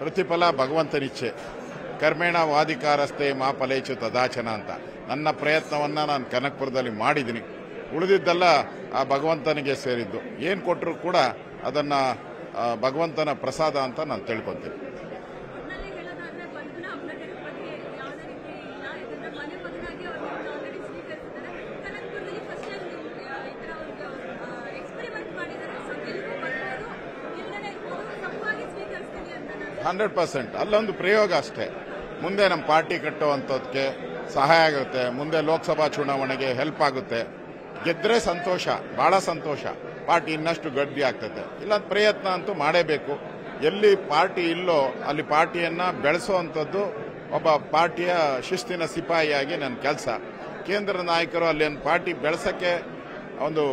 ಪ್ರತಿಫಲ ಭಗವಂತನಿಚ್ಛೆ. ಕರ್ಮೇಣ ವಾದಿಕಾರಸ್ತೆ ಮಾ ಫಲೇಚು ತದಾಚನ ಅಂತ. ನನ್ನ ಪ್ರಯತ್ನವನ್ನ ನಾನು ಕನಕಪುರದಲ್ಲಿ ಮಾಡಿದ್ದೀನಿ. ಉಳಿದಿದ್ದೆಲ್ಲ ಆ ಭಗವಂತನಿಗೆ ಸೇರಿದ್ದು. ಏನು ಕೊಟ್ಟರು ಕೂಡ ಅದನ್ನು ಭಗವಂತನ ಪ್ರಸಾದ ಅಂತ ನಾನು ತಿಳ್ಕೊತೀನಿ. Hundred percent. ಅಲ್ಲೊಂದು ಪ್ರಯೋಗ ಅಷ್ಟೇ. ಮುಂದೆ ನಮ್ಮ ಪಾರ್ಟಿ ಕಟ್ಟುವಂಥದ್ದಕ್ಕೆ ಸಹಾಯ ಆಗುತ್ತೆ. ಮುಂದೆ ಲೋಕಸಭಾ ಚುನಾವಣೆಗೆ ಹೆಲ್ಪ್ ಆಗುತ್ತೆ. ಗೆದ್ರೆ ಸಂತೋಷ, ಬಹಳ ಸಂತೋಷ. ಪಾರ್ಟಿ ಇನ್ನಷ್ಟು ಗಡ್ಡಿ ಆಗ್ತದೆ. ಇಲ್ಲ ಪ್ರಯತ್ನ ಅಂತೂ ಮಾಡೇಬೇಕು. ಎಲ್ಲಿ ಪಾರ್ಟಿ ಇಲ್ಲೋ ಅಲ್ಲಿ ಪಾರ್ಟಿಯನ್ನ ಬೆಳೆಸುವಂಥದ್ದು ಒಬ್ಬ ಪಾರ್ಟಿಯ ಶಿಸ್ತಿನ ಸಿಪಾಯಿಯಾಗಿ ನನ್ನ ಕೆಲಸ. ಕೇಂದ್ರ ನಾಯಕರು ಅಲ್ಲಿ ಪಾರ್ಟಿ ಬೆಳೆಸಕ್ಕೆ ಒಂದು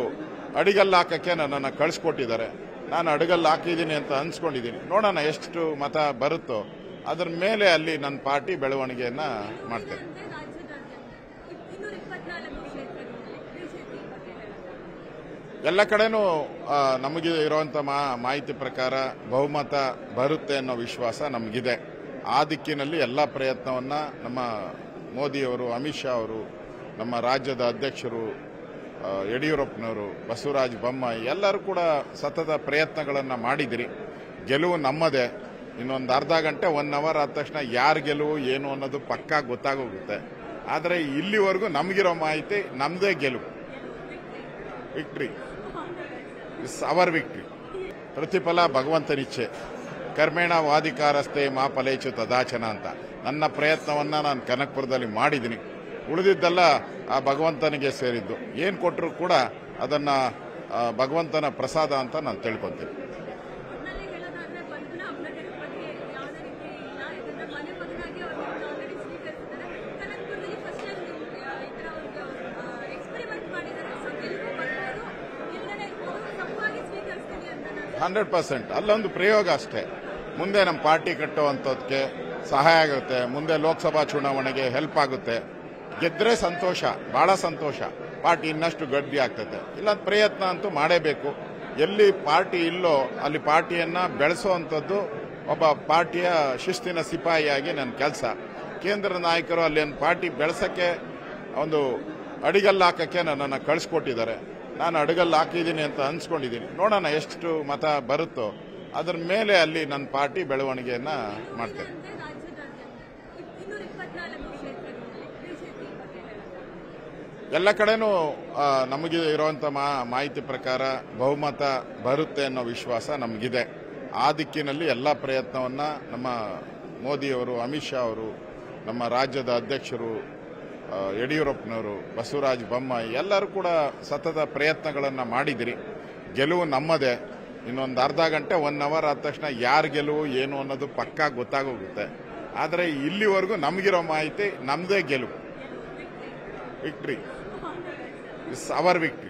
ಅಡಿಗಲ್ಲಾಕಕ್ಕೆ ನನ್ನನ್ನು ಕಳಿಸ್ಕೊಟ್ಟಿದ್ದಾರೆ. ನಾನು ಅಡುಗಲ್ಲಿ ಹಾಕಿದ್ದೀನಿ ಅಂತ ಅನ್ಸ್ಕೊಂಡಿದ್ದೀನಿ. ನೋಡೋಣ ಎಷ್ಟು ಮತ ಬರುತ್ತೋ, ಅದರ ಮೇಲೆ ಅಲ್ಲಿ ನನ್ನ ಪಾರ್ಟಿ ಬೆಳವಣಿಗೆಯನ್ನ ಮಾಡ್ತೇನೆ. ಎಲ್ಲ ಕಡೆನೂ ನಮಗೆ ಇರುವಂತ ಮಾ- ಮಾಹಿತಿ ಪ್ರಕಾರ ಬಹುಮತ ಬರುತ್ತೆ ಅನ್ನೋ ವಿಶ್ವಾಸ ನಮಗಿದೆ. ಆ ದಿಕ್ಕಿನಲ್ಲಿ ಎಲ್ಲ ಪ್ರಯತ್ನವನ್ನ ನಮ್ಮ ಮೋದಿಯವರು, ಅಮಿತ್ ಶಾ ಅವರು, ನಮ್ಮ ರಾಜ್ಯದ ಅಧ್ಯಕ್ಷರು ಯಡಿಯೂರಪ್ಪನವರು, ಬಸವರಾಜ ಬೊಮ್ಮಾಯಿ, ಎಲ್ಲರೂ ಕೂಡ ಸತತ ಪ್ರಯತ್ನಗಳನ್ನು ಮಾಡಿದಿರಿ. ಗೆಲುವು ನಮ್ಮದೇ. ಇನ್ನೊಂದು ಅರ್ಧ ಗಂಟೆ ಒನ್ ಅವರ್ ಆದ ತಕ್ಷಣ ಯಾರು ಗೆಲುವು, ಏನು ಅನ್ನೋದು ಪಕ್ಕಾ ಗೊತ್ತಾಗೋಗುತ್ತೆ. ಆದರೆ ಇಲ್ಲಿವರೆಗೂ ನಮಗಿರೋ ಮಾಹಿತಿ ನಮ್ಮದೇ ಗೆಲುವು. ವಿಕ್ಟ್ರಿ ಇಸ್ ಅವರ್ ವಿಕ್ಟ್ರಿ ಪ್ರತಿಫಲ ಭಗವಂತನಿಚ್ಛೆ ಕರ್ಮೇಣ ವಾಧಿಕಾರಸ್ಥೆ ಮಾ ಫಲೇಚು ತದಾಚನ ಅಂತ. ನನ್ನ ಪ್ರಯತ್ನವನ್ನು ನಾನು ಕನಕಪುರದಲ್ಲಿ ಮಾಡಿದ್ದೀನಿ. ಉಳಿದಿದ್ದೆಲ್ಲ ಆ ಭಗವಂತನಿಗೆ ಸೇರಿದ್ದು. ಏನು ಕೊಟ್ಟರು ಕೂಡ ಅದನ್ನು ಭಗವಂತನ ಪ್ರಸಾದ ಅಂತ ನಾನು ತಿಳ್ಕೊತೀನಿ. Hundred percent. ಅಲ್ಲೊಂದು ಪ್ರಯೋಗ ಅಷ್ಟೇ. ಮುಂದೆ ನಮ್ಮ ಪಾರ್ಟಿ ಕಟ್ಟುವಂಥದ್ದಕ್ಕೆ ಸಹಾಯ ಆಗುತ್ತೆ. ಮುಂದೆ ಲೋಕಸಭಾ ಚುನಾವಣೆಗೆ ಹೆಲ್ಪ್ ಆಗುತ್ತೆ. ಗೆದ್ರೆ ಸಂತೋಷ, ಬಹಳ ಸಂತೋಷ. ಪಾರ್ಟಿ ಇನ್ನಷ್ಟು ಗಟ್ಟಿ ಆಗ್ತದೆ. ಇಲ್ಲ ಪ್ರಯತ್ನ ಅಂತೂ ಮಾಡೇಬೇಕು. ಎಲ್ಲಿ ಪಾರ್ಟಿ ಇಲ್ಲೋ ಅಲ್ಲಿ ಪಾರ್ಟಿಯನ್ನ ಬೆಳೆಸುವಂಥದ್ದು ಒಬ್ಬ ಪಾರ್ಟಿಯ ಶಿಸ್ತಿನ ಸಿಪಾಯಿಯಾಗಿ ನನ್ನ ಕೆಲಸ. ಕೇಂದ್ರ ನಾಯಕರು ಅಲ್ಲಿ ಪಾರ್ಟಿ ಬೆಳೆಸಕ್ಕೆ ಒಂದು ಅಡಿಗಲ್ಲ ಹಾಕಕ್ಕೆ ನನ್ನನ್ನು ಕಳಿಸ್ಕೊಟ್ಟಿದ್ದಾರೆ. ನಾನು ಅಡುಗಲ್ಲಿ ಹಾಕಿದ್ದೀನಿ ಅಂತ ಅನ್ಸ್ಕೊಂಡಿದ್ದೀನಿ. ನೋಡೋಣ ಎಷ್ಟು ಮತ ಬರುತ್ತೋ. ಅದರ ಮೇಲೆ ಅಲ್ಲಿ ನನ್ನ ಪಾರ್ಟಿ ಬೆಳವಣಿಗೆಯನ್ನ ಮಾಡ್ತೇನೆ. ಎಲ್ಲ ಕಡೆನೂ ನಮಗೆ ಇರುವಂತ ಮಾಹಿತಿ ಪ್ರಕಾರ ಬಹುಮತ ಬರುತ್ತೆ ಅನ್ನೋ ವಿಶ್ವಾಸ ನಮಗಿದೆ. ಆ ದಿಕ್ಕಿನಲ್ಲಿ ಎಲ್ಲ ಪ್ರಯತ್ನವನ್ನ ನಮ್ಮ ಮೋದಿಯವರು, ಅಮಿತ್ ಶಾ ಅವರು, ನಮ್ಮ ರಾಜ್ಯದ ಅಧ್ಯಕ್ಷರು ಯಡಿಯೂರಪ್ಪನವರು, ಬಸವರಾಜ ಬೊಮ್ಮಾಯಿ ಎಲ್ಲರೂ ಕೂಡ ಸತತ ಪ್ರಯತ್ನಗಳನ್ನು ಮಾಡಿದಿರಿ. ಗೆಲುವು ನಮ್ಮದೇ. ಇನ್ನೊಂದು ಅರ್ಧ ಗಂಟೆ ಒನ್ ಅವರ್ ಆದ ತಕ್ಷಣ ಯಾರು ಗೆಲುವು, ಏನು ಅನ್ನೋದು ಪಕ್ಕಾ ಗೊತ್ತಾಗೋಗುತ್ತೆ. ಆದರೆ ಇಲ್ಲಿವರೆಗೂ ನಮಗಿರೋ ಮಾಹಿತಿ ನಮ್ಮದೇ ಗೆಲುವು. Victory is our victory